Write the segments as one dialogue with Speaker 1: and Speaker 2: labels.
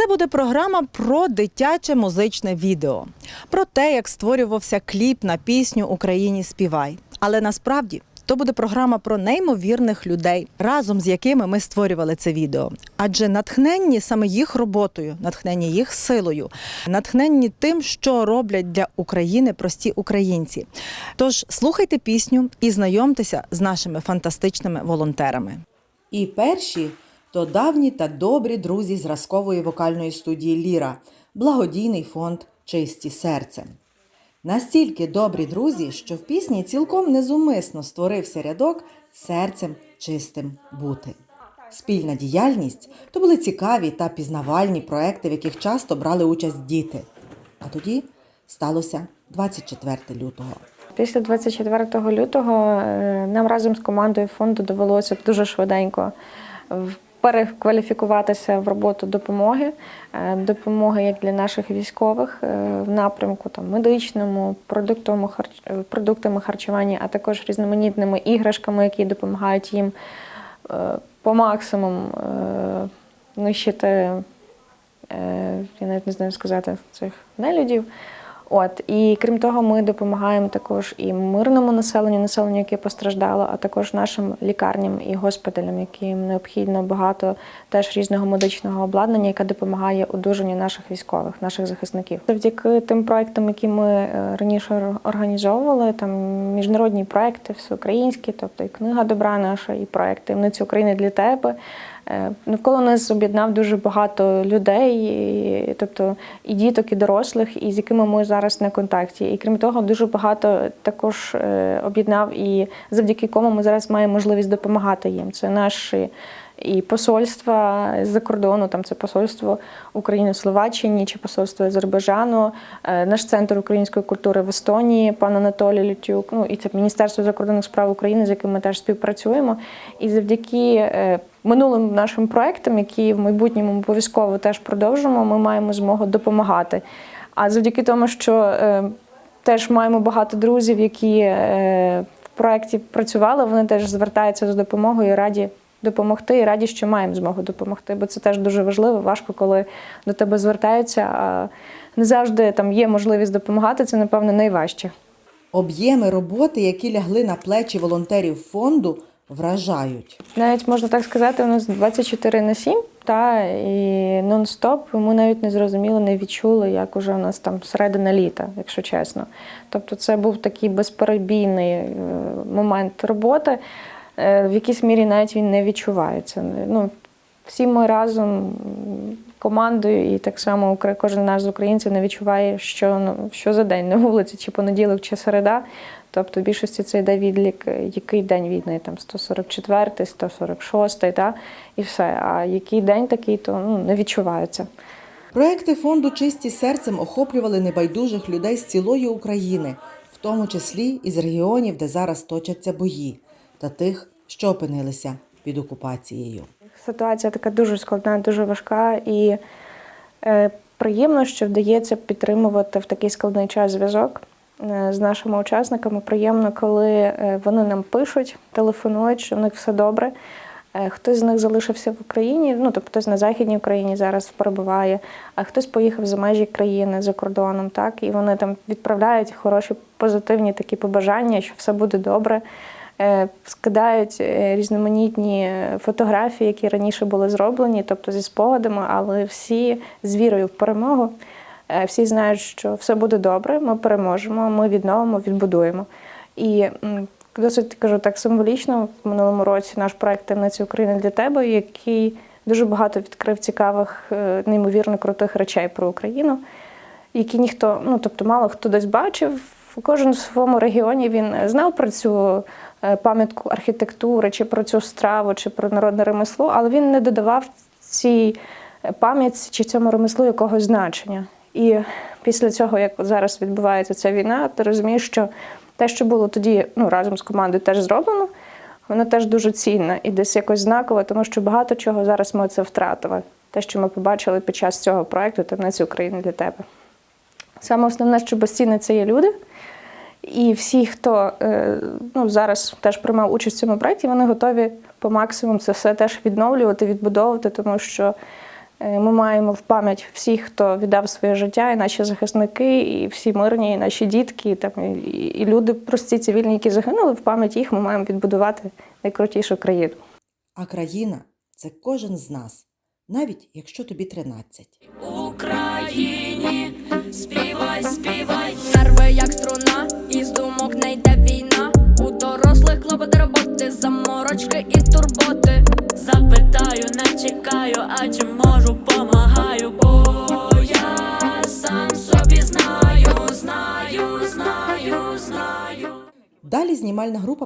Speaker 1: Це буде програма про дитяче музичне відео, про те, як створювався кліп на пісню Україні співай. Але насправді то буде програма про неймовірних людей, разом з якими ми створювали це відео. Адже натхненні саме їх роботою, натхненні їх силою, натхненні тим, що роблять для України прості українці. Тож слухайте пісню і знайомтеся з нашими фантастичними волонтерами. І перші то давні та добрі друзі зразкової вокальної студії Ліра, благодійний фонд Чисті серцем. Настільки добрі друзі, що в пісні цілком незумисно створився рядок серцем чистим бути. Спільна діяльність то були цікаві та пізнавальні проекти, в яких часто брали участь діти. А тоді сталося 24 лютого.
Speaker 2: Після 24 лютого е, нам разом з командою фонду довелося дуже швиденько перекваліфікуватися в роботу допомоги, Е, допомоги як для наших військових е, в напрямку там медичному, е, продуктами харчування, а також різноманітними іграшками, які допомагають їм по максимуму нищити я навіть не знаю сказати цих нелюдів. От і крім того, ми допомагаємо також і мирному населенню, населенню, яке постраждало, а також нашим лікарням і госпіталям, яким необхідно багато теж різного медичного обладнання, яке допомагає одужанню наших військових, наших захисників. Завдяки тим проектам, які ми е, раніше організовували, там міжнародні проекти, всеукраїнські, тобто і книга добра наша, і проект «Таємниці України для тебе. Е, Навколо нас об'єднав дуже багато людей, тобто і діток, і дорослих, і з якими ми зараз на контакті. І крім того, дуже багато також е, об'єднав і завдяки кому ми зараз маємо можливість допомагати їм. Це наші і посольства з-за кордону, там це посольство України в Словаччині чи посольство Азербайджану, е, наш центр української культури в Естонії, пан Анатолій Лютюк, ну і це Міністерство закордонних справ України, з яким ми теж співпрацюємо. І завдяки е, минулим нашим проектам, які в майбутньому обов'язково теж продовжимо, ми маємо змогу допомагати. А завдяки тому, що е, теж маємо багато друзів, які в проєкті працювали, вони теж звертаються за допомогою і раді допомогти, і раді, що маємо змогу допомогти. Бо це теж дуже важливо, важко, коли до тебе звертаються. А не завжди там є можливість допомагати. Це, напевно, найважче.
Speaker 1: Об'єми роботи, які лягли на плечі волонтерів фонду, вражають.
Speaker 2: Навіть можна так сказати, у нас 24 на 7, та і нон-стоп. Ми навіть не зрозуміли, не відчули, як уже у нас там середина літа, якщо чесно. Тобто, це був такий безперебійний е, момент роботи. Е, В якійсь мірі навіть він не відчувається. Ну, всі ми разом командою, і так само кожен наш з українців не відчуває, що, ну, що за день на вулиці, чи понеділок, чи середа. Тобто в більшості це йде відлік, який день війни, там 144, 146, та, і все. А який день такий, то ну, не відчувається.
Speaker 1: Проекти фонду Чисті серцем охоплювали небайдужих людей з цілої України, в тому числі із регіонів, де зараз точаться бої, та тих, що опинилися під окупацією.
Speaker 2: Ситуація така дуже складна, дуже важка і е, приємно, що вдається підтримувати в такий складний час зв'язок е, з нашими учасниками. Приємно, коли е, вони нам пишуть, телефонують, що в них все добре. Е, Хтось з них залишився в Україні, ну тобто хтось на Західній Україні зараз перебуває, а хтось поїхав за межі країни за кордоном, так і вони там відправляють хороші позитивні такі побажання, що все буде добре. Е, скидають е, різноманітні фотографії, які раніше були зроблені, тобто зі спогадами, але всі з вірою в перемогу. Е, Всі знають, що все буде добре, ми переможемо, ми відновимо, відбудуємо. І досить кажу так символічно в минулому році наш проект «Таємниці України для тебе, який дуже багато відкрив цікавих, неймовірно крутих речей про Україну, які ніхто, ну тобто, мало хто десь бачив. Кожен в своєму регіоні він знав про цю пам'ятку архітектури, чи про цю страву, чи про народне ремесло, але він не додавав цій пам'ятці чи цьому ремеслу якогось значення. І після цього, як зараз відбувається ця війна, ти розумієш, що те, що було тоді ну, разом з командою теж зроблено, воно теж дуже цінне і десь якось знакове, тому що багато чого зараз ми це втратили. Те, що ми побачили під час цього проекту «Таємниці України для тебе. Саме основне, що безцінне це є люди. І всі, хто е, ну, зараз теж приймав участь в цьому проєкті, вони готові по максимуму це все теж відновлювати, відбудовувати, тому що Е, Ми маємо в пам'ять всіх, хто віддав своє життя, і наші захисники, і всі мирні, і наші дітки, і, там, і, і люди прості цивільні, які загинули. В пам'ять їх ми маємо відбудувати найкрутішу країну.
Speaker 1: А країна це кожен з нас, навіть якщо тобі 13.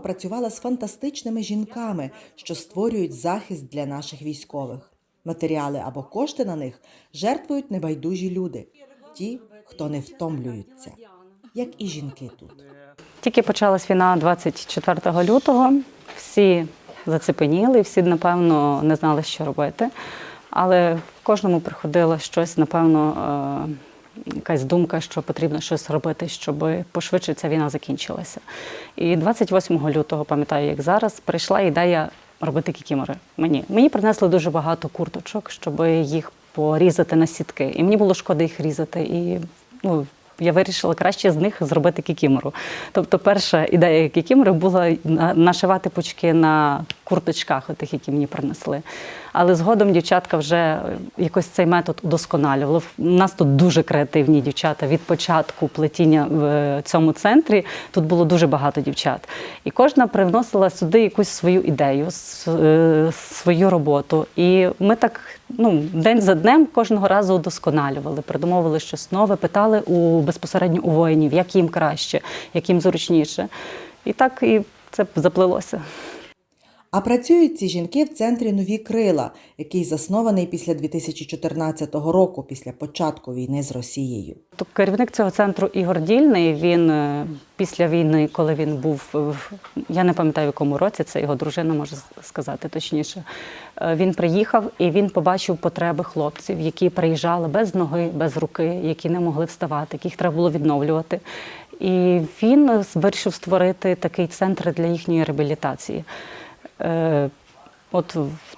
Speaker 1: Працювала з фантастичними жінками, що створюють захист для наших військових. Матеріали або кошти на них жертвують небайдужі люди, ті, хто не втомлюються, як і жінки тут.
Speaker 3: Тільки почалась війна 24 лютого. Всі зацепеніли, всі, напевно, не знали, що робити. Але в кожному приходило щось, напевно, е, якась думка, що потрібно щось робити, щоб пошвидше ця війна закінчилася. І 28 лютого, пам'ятаю, як зараз, прийшла ідея робити кікімори. Мені мені принесли дуже багато курточок, щоб їх порізати на сітки. І мені було шкода їх різати. І ну, я вирішила краще з них зробити кікімору. Тобто, перша ідея кікімори була нашивати пучки на курточках, отих, які мені принесли. Але згодом дівчатка вже е, якось цей метод удосконалювали. У нас тут дуже креативні дівчата від початку плетіння в е, цьому центрі. Тут було дуже багато дівчат. І кожна привносила сюди якусь свою ідею, е, свою роботу. І ми так ну, день за днем кожного разу удосконалювали, придумовували щось нове, питали у безпосередньо у воїнів, як їм краще, як їм зручніше. І так і це заплилося.
Speaker 1: А працюють ці жінки в центрі Нові Крила, який заснований після 2014 року, після початку війни з Росією.
Speaker 3: То керівник цього центру Ігор Дільний. Він е, після війни, коли він був я не пам'ятаю в якому році, це його дружина може сказати точніше. е, Він приїхав і він побачив потреби хлопців, які приїжджали без ноги, без руки, які не могли вставати, яких треба було відновлювати. І він вирішив створити такий центр для їхньої реабілітації. Е, От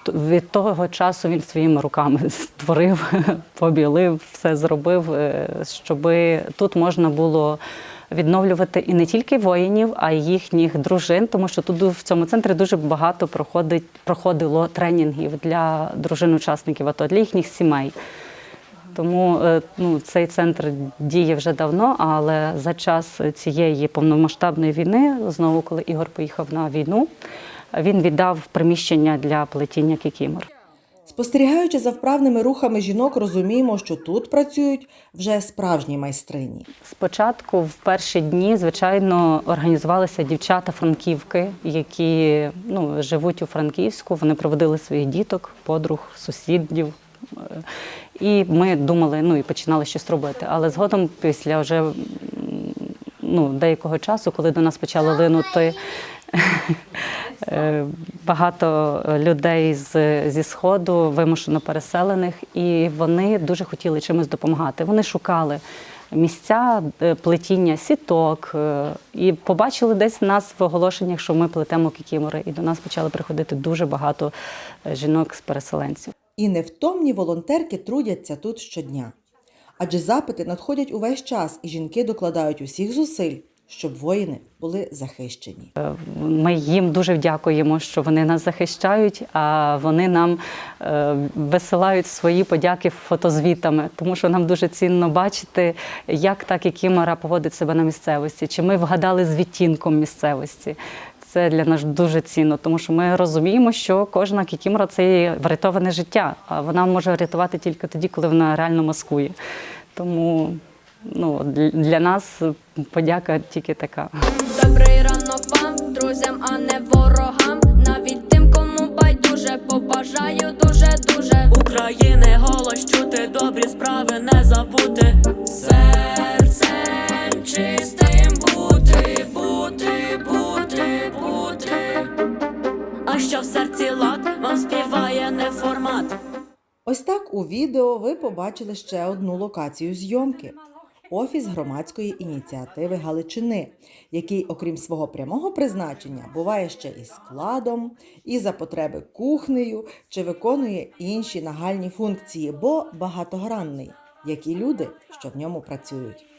Speaker 3: від того часу він своїми руками створив, побілив, все зробив, щоб тут можна було відновлювати і не тільки воїнів, а й їхніх дружин, тому що тут в цьому центрі дуже багато проходить, проходило тренінгів для дружин учасників АТО, для їхніх сімей. Тому е, ну, цей центр діє вже давно, але за час цієї повномасштабної війни, знову коли Ігор поїхав на війну, він віддав приміщення для плетіння кікімор.
Speaker 1: Спостерігаючи за вправними рухами жінок, розуміємо, що тут працюють вже справжні майстрині.
Speaker 3: Спочатку, в перші дні, звичайно, організувалися дівчата-франківки, які ну, живуть у Франківську. Вони проводили своїх діток, подруг, сусідів. І ми думали, ну і починали щось робити. Але згодом, після вже ну, деякого часу, коли до нас почали линути багато людей з, зі сходу, вимушено переселених, і вони дуже хотіли чимось допомагати. Вони шукали місця е, плетіння сіток е, і побачили десь нас в оголошеннях, що ми плетемо кікімори. І до нас почали приходити дуже багато е, жінок з переселенців.
Speaker 1: І невтомні волонтерки трудяться тут щодня. Адже запити надходять увесь час, і жінки докладають усіх зусиль, щоб воїни були захищені.
Speaker 3: Ми їм дуже дякуємо, що вони нас захищають, а вони нам е, висилають свої подяки фотозвітами, тому що нам дуже цінно бачити, як та кікімора поводить себе на місцевості, чи ми вгадали з відтінком місцевості. Це для нас дуже цінно, тому що ми розуміємо, що кожна кікімора це врятоване життя, а вона може врятувати тільки тоді, коли вона реально маскує. Тому ну, для- нас подяка тільки така.
Speaker 4: Добрий ранок вам, друзям, а не ворогам. Навіть тим, кому байдуже, побажаю дуже дуже. України голос чути, добрі справи не забути. Серцем чистим бути, бути, бути, бути. А що в серці лад вам співає не формат.
Speaker 1: Ось так у відео ви побачили ще одну локацію зйомки. Офіс громадської ініціативи Галичини, який, окрім свого прямого призначення, буває ще і складом, і за потреби кухнею чи виконує інші нагальні функції, бо багатогранний, як і люди, що в ньому працюють.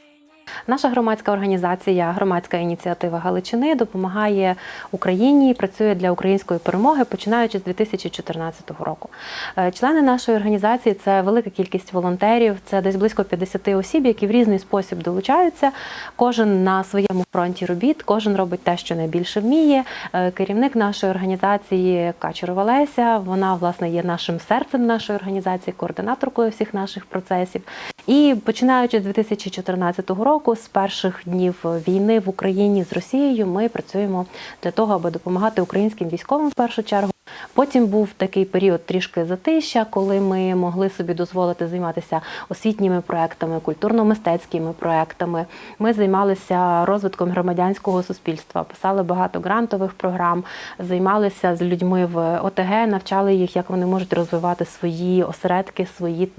Speaker 5: Наша громадська організація, громадська ініціатива Галичини допомагає Україні, і працює для української перемоги, починаючи з 2014 року. Е, Члени нашої організації це велика кількість волонтерів, це десь близько 50 осіб, які в різний спосіб долучаються. Кожен на своєму фронті робіт, кожен робить те, що найбільше вміє. Е, Керівник нашої організації Качерова Леся, вона власне є нашим серцем нашої організації, координаторкою всіх наших процесів. І починаючи з 2014 року, з перших днів війни в Україні з Росією, ми працюємо для того, аби допомагати українським військовим в першу чергу. Потім був такий період трішки затища, коли ми могли собі дозволити займатися освітніми проектами, культурно-мистецькими проектами. Ми займалися розвитком громадянського суспільства, писали багато грантових програм, займалися з людьми в ОТГ, навчали їх, як вони можуть розвивати свої осередки, свої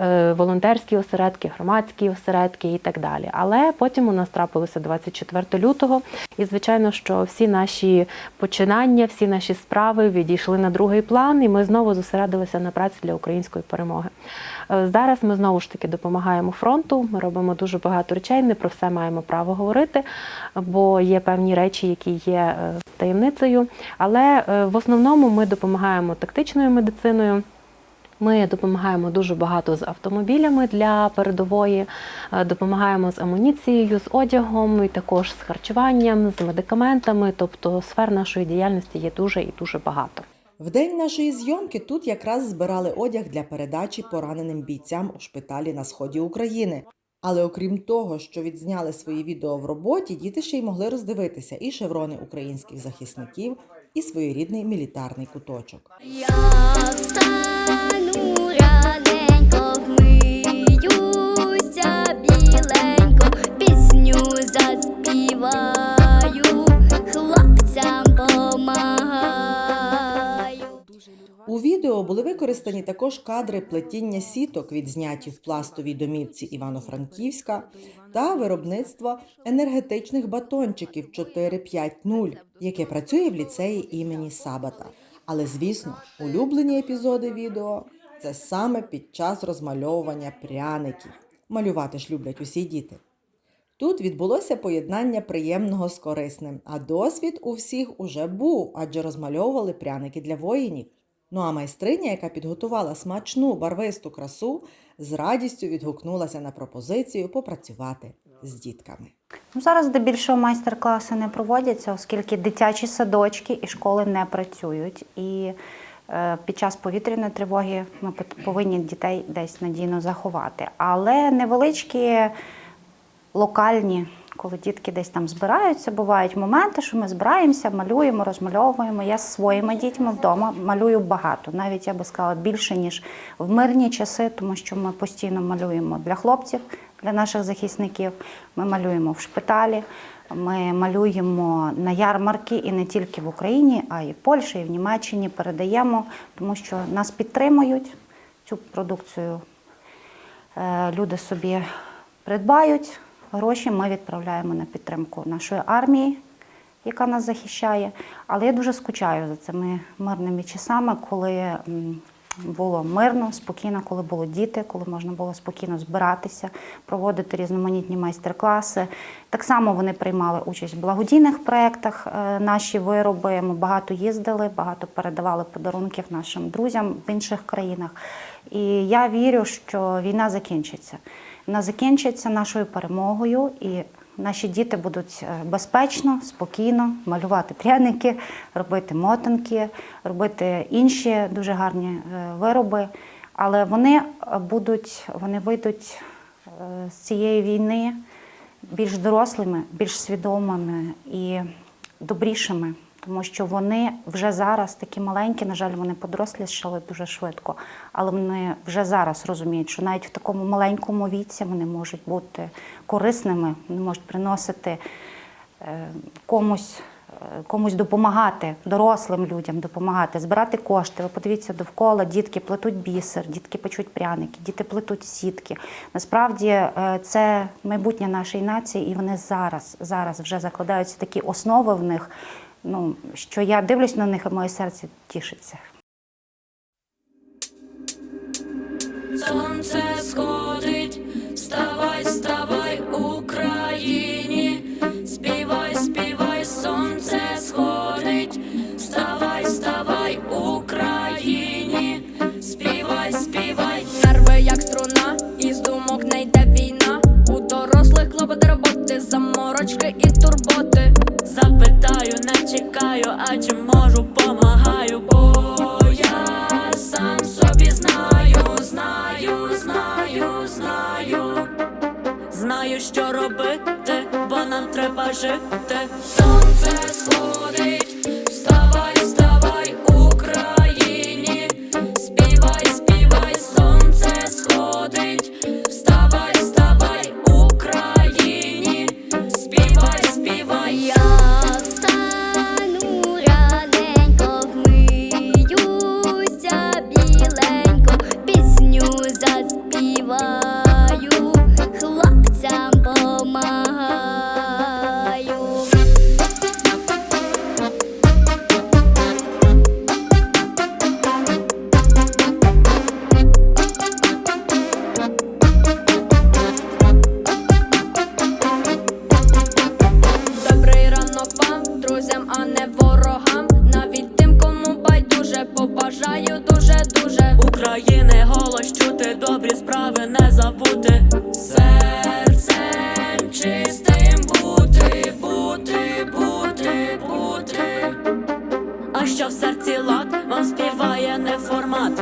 Speaker 5: е, волонтерські осередки, громадські осередки і так далі. Але потім у нас трапилося 24 лютого, і звичайно, що всі наші починання, всі наші справи відійшли на другий план, і ми знову зосередилися на праці для української перемоги. Е, Зараз ми знову ж таки допомагаємо фронту. Ми робимо дуже багато речей. Не про все маємо право говорити, бо є певні речі, які є е, таємницею. Але е, в основному ми допомагаємо тактичною медициною. Ми допомагаємо дуже багато з автомобілями для передової, е, допомагаємо з амуніцією, з одягом, і також з харчуванням, з медикаментами. Тобто сфер нашої діяльності є дуже і дуже багато.
Speaker 1: В день нашої зйомки тут якраз збирали одяг для передачі пораненим бійцям у шпиталі на сході України. Але окрім того, що відзняли свої відео в роботі, діти ще й могли роздивитися і шеврони українських захисників, і своєрідний мілітарний куточок. У відео були використані також кадри плетіння сіток, відзняті в пластовій домівці Івано-Франківська, та виробництва енергетичних батончиків 450, яке працює в ліцеї імені Сабата. Але, звісно, улюблені епізоди відео це саме під час розмальовування пряників. Малювати ж люблять усі діти. Тут відбулося поєднання приємного з корисним, а досвід у всіх уже був, адже розмальовували пряники для воїнів. Ну а майстриня, яка підготувала смачну барвисту красу, з радістю відгукнулася на пропозицію попрацювати з дітками.
Speaker 6: Ну, Зараз здебільшого майстер-класи не проводяться, оскільки дитячі садочки і школи не працюють. І е, під час повітряної тривоги ми повинні дітей десь надійно заховати. Але невеличкі локальні, коли дітки десь там збираються, бувають моменти, що ми збираємося, малюємо, розмальовуємо. Я з своїми дітьми вдома малюю багато, навіть я би сказала більше, ніж в мирні часи, тому що ми постійно малюємо для хлопців, для наших захисників. Ми малюємо в шпиталі, ми малюємо на ярмарки і не тільки в Україні, а й в Польщі, і в Німеччині передаємо, тому що нас підтримують цю продукцію. Е, Люди собі придбають гроші. Ми відправляємо на підтримку нашої армії, яка нас захищає. Але я дуже скучаю за цими мирними часами, коли було мирно, спокійно, коли були діти, коли можна було спокійно збиратися, проводити різноманітні майстер-класи. Так само вони приймали участь в благодійних проєктах. е, Наші вироби. Ми багато їздили, багато передавали подарунків нашим друзям в інших країнах. І я вірю, що війна закінчиться. Вона закінчиться нашою перемогою, і наші діти будуть е, безпечно, спокійно малювати пряники, робити мотанки, робити інші дуже гарні е, вироби. Але вони будуть, вони вийдуть е, з цієї війни більш дорослими, більш свідомими і добрішими. Тому що вони вже зараз такі маленькі, на жаль, вони подорослішали дуже швидко, але вони вже зараз розуміють, що навіть в такому маленькому віці вони можуть бути корисними, вони можуть приносити е, комусь комусь допомагати, дорослим людям допомагати, збирати кошти. Ви подивіться довкола, дітки плетуть бісер, дітки печуть пряники, діти плетуть сітки. Насправді е, це майбутнє нашої нації, і вони зараз, зараз вже закладаються такі основи в них. Ну що я дивлюсь на них, і моє серце тішиться.
Speaker 4: Сонце сходить, вставай, вставай, Україні, співай, співай, сонце сходить, вставай, вставай, Україні, співай, співай, нерви як струна, із думок не йде війна, у дорослих клопоти роботи, заморочки і турботи. А чи можу, помагаю, бо я сам собі знаю, знаю, знаю, знаю. Знаю, що робити, бо нам треба жити. Сонце сходить, добрі справи не забути. Серцем чистим бути, бути, бути, бути. А що в серці лад вам співає не формат.